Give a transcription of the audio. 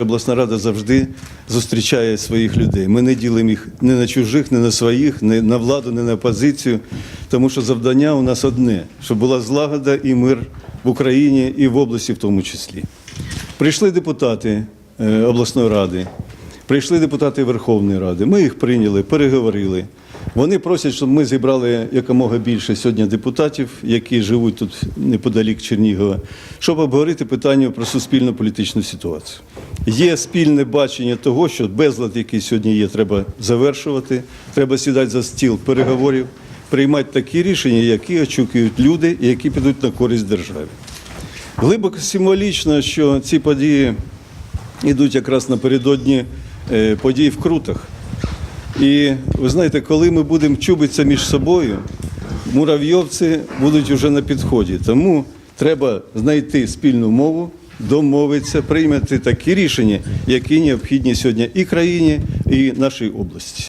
Обласна рада завжди зустрічає своїх людей. Ми не ділимо їх ні на чужих, ні на своїх, ні на владу, ні на опозицію. Тому що завдання у нас одне, щоб була злагода і мир в Україні і в області в тому числі. Прийшли депутати е, обласної ради, прийшли депутати Верховної Ради. Ми їх прийняли, переговорили. Вони просять, щоб ми зібрали якомога більше сьогодні депутатів, які живуть тут неподалік Чернігова, щоб обговорити питання про суспільну політичну ситуацію. Є спільне бачення того, що безлад, який сьогодні є, треба завершувати. Треба сідати за стіл переговорів, приймати такі рішення, які очікують люди і які підуть на користь державі. Глибоко символічно, що ці події йдуть якраз напередодні е, подій в Крутах. І ви знаєте, коли ми будемо чубитися між собою, муравйовці будуть вже на підході. Тому треба знайти спільну мову, домовитися, прийняти такі рішення, які необхідні сьогодні і країні, і нашій області.